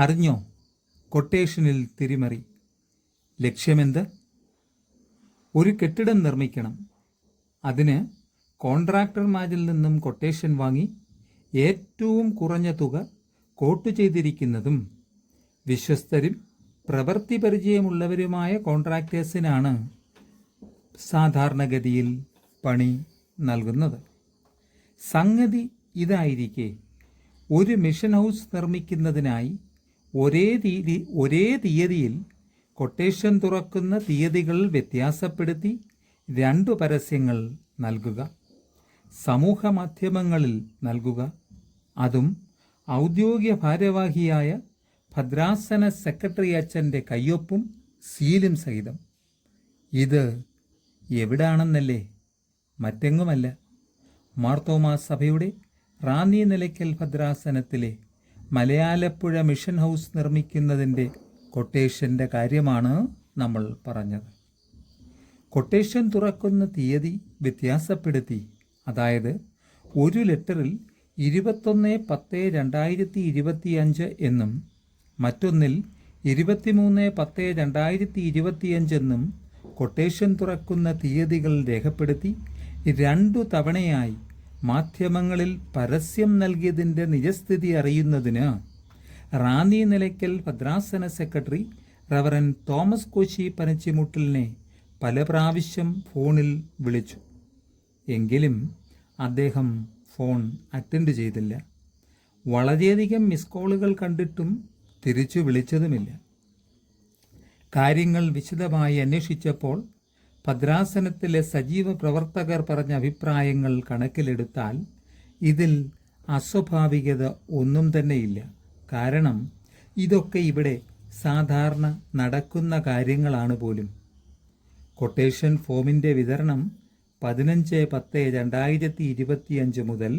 അറിഞ്ഞോ? കൊട്ടേഷനിൽ തിരിമറി. ലക്ഷ്യമെന്ത്? ഒരു കെട്ടിടം നിർമ്മിക്കണം. അതിന് കോൺട്രാക്ടർമാരിൽ നിന്നും കൊട്ടേഷൻ വാങ്ങി ഏറ്റവും കുറഞ്ഞ തുക കോട്ട് ചെയ്തിരിക്കുന്നതും വിശ്വസ്തരും പ്രവൃത്തി പരിചയമുള്ളവരുമായ കോൺട്രാക്ടേഴ്സിനാണ് സാധാരണഗതിയിൽ പണി നൽകുന്നത്. സംഗതി ഇതായിരിക്കെ. ഒരു മിഷൻ ഹൗസ് നിർമ്മിക്കുന്നതിനായി ഒരേ തീയതി ഒരേ തീയതിയിൽ കൊട്ടേഷൻ തുറക്കുന്ന തീയതികൾ വ്യത്യാസപ്പെടുത്തി രണ്ടു പരസ്യങ്ങൾ നൽകുക സമൂഹ മാധ്യമങ്ങളിൽ നൽകുക. അതും ഔദ്യോഗിക ഭാരവാഹിയായ ഭദ്രാസന സെക്രട്ടറി അച്ഛന്റെ കയ്യൊപ്പും സീലും സഹിതം. ഇത് എവിടാണെന്നല്ലേ? മറ്റെങ്ങുമല്ല. മാർത്തോമാ സഭയുടെ റാന്നി നിലയ്ക്കൽ ഭദ്രാസനത്തിലെ മലയാലപ്പുഴ മിഷൻ ഹൗസ് നിർമ്മിക്കുന്നതിന്റെ കൊട്ടേഷന്റെ കാര്യമാണ് നമ്മൾ പറഞ്ഞത്. കൊട്ടേഷൻ തുറക്കുന്ന തീയതി വ്യത്യാസപ്പെടുത്തി. അതായത് ഒരു ലെറ്ററിൽ ഇരുപത്തൊന്ന് പത്ത് രണ്ടായിരത്തി ഇരുപത്തിയഞ്ച് എന്നും മറ്റൊന്നിൽ ഇരുപത്തിമൂന്ന് പത്ത് രണ്ടായിരത്തി ഇരുപത്തിയഞ്ച് എന്നും കൊട്ടേഷൻ തുറക്കുന്ന തീയതികൾ രേഖപ്പെടുത്തി രണ്ടു തവണയായി മാധ്യമങ്ങളിൽ പരസ്യം നൽകിയതിന്റെ നിജസ്ഥിതി അറിയുന്നതിന് റാന്നി നിലയ്ക്കൽ ഭദ്രാസന സെക്രട്ടറി റവറൻ തോമസ് കോശി പനച്ചിമുട്ടലിനെ പല പ്രാവശ്യം ഫോണിൽ വിളിച്ചു. എങ്കിലും അദ്ദേഹം ഫോൺ അറ്റൻഡ് ചെയ്തില്ല. വളരെയധികം മിസ് കോളുകൾ കണ്ടിട്ടും തിരിച്ചു വിളിച്ചതുമില്ല. കാര്യങ്ങൾ വിശദമായി അന്വേഷിച്ചപ്പോൾ ഭദ്രാസനത്തിലെ സജീവ പ്രവർത്തകർ പറഞ്ഞ അഭിപ്രായങ്ങൾ കണക്കിലെടുത്താൽ ഇതിൽ അസ്വാഭാവികത ഒന്നും തന്നെയില്ല. കാരണം ഇതൊക്കെ ഇവിടെ സാധാരണ നടക്കുന്ന കാര്യങ്ങളാണ് പോലും. കൊട്ടേഷൻ ഫോമിന്റെ വിതരണം പതിനഞ്ച് പത്ത് രണ്ടായിരത്തി ഇരുപത്തിയഞ്ച് മുതൽ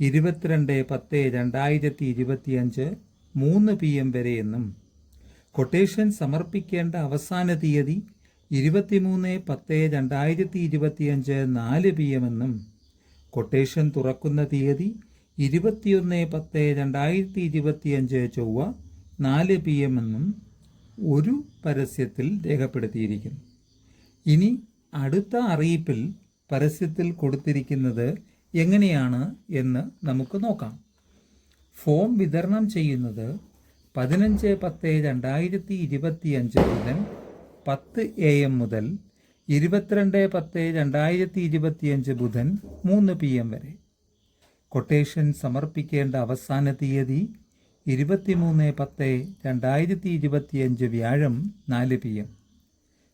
ഇരുപത്തിരണ്ട് പത്ത് രണ്ടായിരത്തി ഇരുപത്തിയഞ്ച് മൂന്ന് പി എം വരെയെന്നും കൊട്ടേഷൻ സമർപ്പിക്കേണ്ട അവസാന തീയതി ഇരുപത്തിമൂന്ന് പത്ത് രണ്ടായിരത്തി ഇരുപത്തിയഞ്ച് നാല് പി എം എന്നും കൊട്ടേഷൻ തുറക്കുന്ന തീയതി ഇരുപത്തിയൊന്ന് പത്ത് രണ്ടായിരത്തി ഇരുപത്തിയഞ്ച് ചൊവ്വ നാല് പി എം എന്നും ഒരു പരസ്യത്തിൽ രേഖപ്പെടുത്തിയിരിക്കുന്നു. ഇനി അടുത്ത അറിയിപ്പിൽ പരസ്യത്തിൽ കൊടുത്തിരിക്കുന്നത് എങ്ങനെയാണ് എന്ന് നമുക്ക് നോക്കാം. ഫോം വിതരണം ചെയ്യുന്നത് പതിനഞ്ച് പത്ത് രണ്ടായിരത്തി ഇരുപത്തിയഞ്ച് മുതൽ പത്ത് എ എം മുതൽ ഇരുപത്തിരണ്ട് പത്ത് രണ്ടായിരത്തി ഇരുപത്തിയഞ്ച് ബുധൻ മൂന്ന് പി എം വരെ. കൊട്ടേഷൻ സമർപ്പിക്കേണ്ട അവസാന തീയതി ഇരുപത്തിമൂന്ന് പത്ത് രണ്ടായിരത്തി ഇരുപത്തിയഞ്ച് വ്യാഴം നാല് പി എം.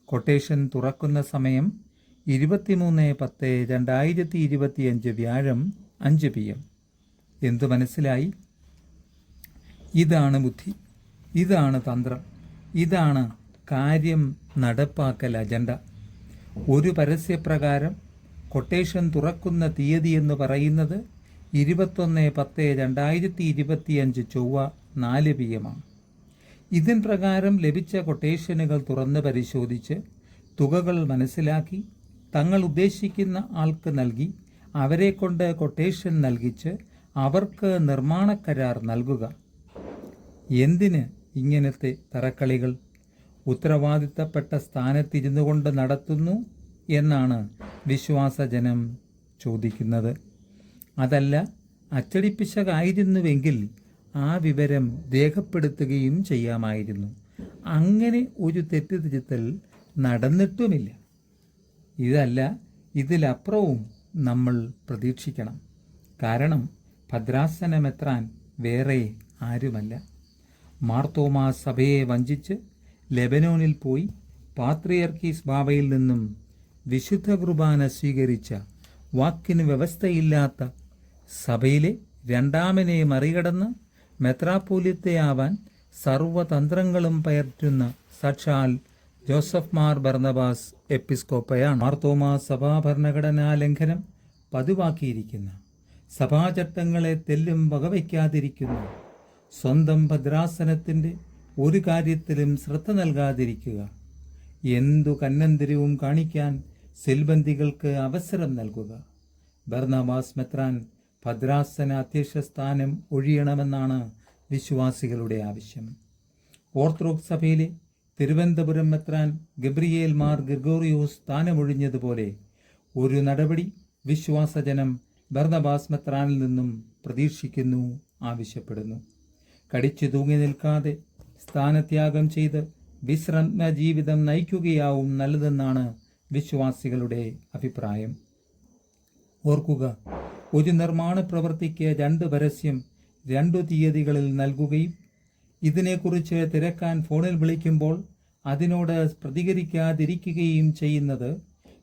കൊട്ടേഷൻ തുറക്കുന്ന സമയം ഇരുപത്തിമൂന്ന് പത്ത് രണ്ടായിരത്തി ഇരുപത്തിയഞ്ച് വ്യാഴം അഞ്ച് പി എം. എന്തു മനസ്സിലായി? ഇതാണ് ബുദ്ധി. ഇതാണ് തന്ത്രം. ഇതാണ് കാര്യം നടപ്പാക്കൽ അജണ്ട. ഒരു പരസ്യപ്രകാരം കൊട്ടേഷൻ തുറക്കുന്ന തീയതി എന്ന് പറയുന്നത് ഇരുപത്തൊന്ന് പത്ത് രണ്ടായിരത്തി ഇരുപത്തിയഞ്ച് ചൊവ്വ നാല് പി എമാണ് ഇതിൻ പ്രകാരം ലഭിച്ച കൊട്ടേഷനുകൾ തുറന്ന് പരിശോധിച്ച് തുകകൾ മനസ്സിലാക്കി തങ്ങൾ ഉദ്ദേശിക്കുന്ന ആൾക്ക് നൽകി അവരെ കൊണ്ട് കൊട്ടേഷൻ നൽകിച്ച് അവർക്ക് നിർമ്മാണ കരാർ നൽകുക. എന്തിന് ഇങ്ങനത്തെ തറക്കളികൾ? ഉത്തരവാദിത്തപ്പെട്ട സ്ഥാനത്തിരുന്നു കൊണ്ട് നടത്തുന്നു എന്നാണ് വിശ്വാസജനം ചോദിക്കുന്നത്. അതല്ല അച്ചടിപ്പിശകായിരുന്നുവെങ്കിൽ ആ വിവരം രേഖപ്പെടുത്തുകയും ചെയ്യാമായിരുന്നു. അങ്ങനെ ഒരു തെറ്റുതിരുത്തൽ നടന്നിട്ടുമില്ല. ഇതല്ല ഇതിലപ്പുറവും നമ്മൾ പ്രതീക്ഷിക്കണം. കാരണം ഭദ്രാസനമെത്രാൻ വേറെ ആരുമല്ല. മാർത്തോമാ സഭയെ വഞ്ചിച്ച് ലെബനോനിൽ പോയി പാത്രിയർക്കീസ് ബാബയിൽ നിന്നും വിശുദ്ധ കുർബാന സ്വീകരിച്ച വാക്കിന് വ്യവസ്ഥയില്ലാത്ത സഭയിലെ രണ്ടാമനെ മറികടന്ന് മെത്രാപ്പോലിത്തയാവാൻ സർവതന്ത്രങ്ങളും പയറ്റുന്ന സക്ഷാൽ ജോസഫ് മാർ ബർണബാസ് എപ്പിസ്കോപ്പയാണ്. മാർത്തോമാ സഭാ ഭരണഘടനാ ലംഘനം പതിവാക്കിയിരിക്കുന്ന സഭാചട്ടങ്ങളെ തെല്ലും വകവയ്ക്കാതിരിക്കുന്ന സ്വന്തം ഭദ്രാസനത്തിന്റെ ഒരു കാര്യത്തിലും ശ്രദ്ധ നൽകാതിരിക്കുക. എന്തു കന്നന്തിരവും കാണിക്കാൻ സെൽബന്ദികൾക്ക് അവസരം നൽകുക. ബർണവാസ് മെത്രാൻ ഭദ്രാസന അധ്യക്ഷ സ്ഥാനം ഒഴിയണമെന്നാണ് വിശ്വാസികളുടെ ആവശ്യം. ഓർത്തഡോക്സ് സഭയിലെ തിരുവനന്തപുരം മെത്രാൻ ഗബ്രിയേൽ മാർ ഗ്രിഗോറിയോസ് സ്ഥാനമൊഴിഞ്ഞതുപോലെ ഒരു നടപടി വിശ്വാസജനം ബർണബാസ് മെത്രാനിൽ നിന്നും പ്രതീക്ഷിക്കുന്നു ആവശ്യപ്പെടുന്നു. കടിച്ചു തൂങ്ങി നിൽക്കാതെ സ്ഥാനത്യാഗം ചെയ്ത് വിശ്രമ ജീവിതം നയിക്കുകയാവും നല്ലതെന്നാണ് വിശ്വാസികളുടെ അഭിപ്രായം. ഓർക്കുക ഒരു നിർമ്മാണ പ്രവൃത്തിക്ക് രണ്ട് പരസ്യം രണ്ടു തീയതികളിൽ നൽകുകയും ഇതിനെക്കുറിച്ച് തിരക്കാൻ ഫോണിൽ വിളിക്കുമ്പോൾ അതിനോട് പ്രതികരിക്കാതിരിക്കുകയും ചെയ്യുന്നത്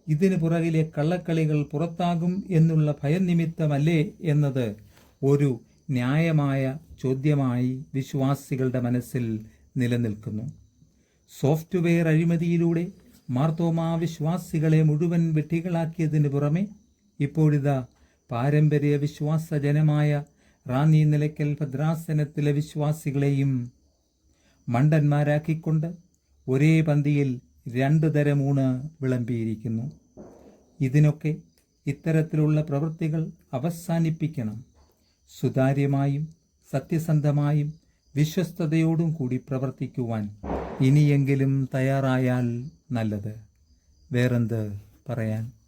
ഇതിനു പുറകിലെ കള്ളക്കളികൾ പുറത്താകും എന്നുള്ള ഭയനിമിത്തമല്ലേ എന്നത് ഒരു ന്യായമായ ചോദ്യമായി വിശ്വാസികളുടെ മനസ്സിൽ നിലനിൽക്കുന്നു. സോഫ്റ്റ്വെയർ അഴിമതിയിലൂടെ മാർത്തോമാ വിശ്വാസികളെ മുഴുവൻ വെട്ടികളാക്കിയതിനു പുറമെ ഇപ്പോഴിതാ പാരമ്പര്യ വിശ്വാസജനമായ റാന്നി നിലയ്ക്കൽ ഭദ്രാസനത്തിലെ വിശ്വാസികളെയും മണ്ടന്മാരാക്കിക്കൊണ്ട് ഒരേ പന്തിയിൽ രണ്ടു തരം ഊണ് വിളമ്പിയിരിക്കുന്നു. ഇതിനൊക്കെ ഇത്തരത്തിലുള്ള പ്രവൃത്തികൾ അവസാനിപ്പിക്കണം. സുതാര്യമായും സത്യസന്ധമായും വിശ്വസ്തയോടും കൂടി പ്രവർത്തിക്കുവാൻ ഇനിയെങ്കിലും തയ്യാറായാൽ നല്ലത്. വേറെന്ത് പറയാൻ?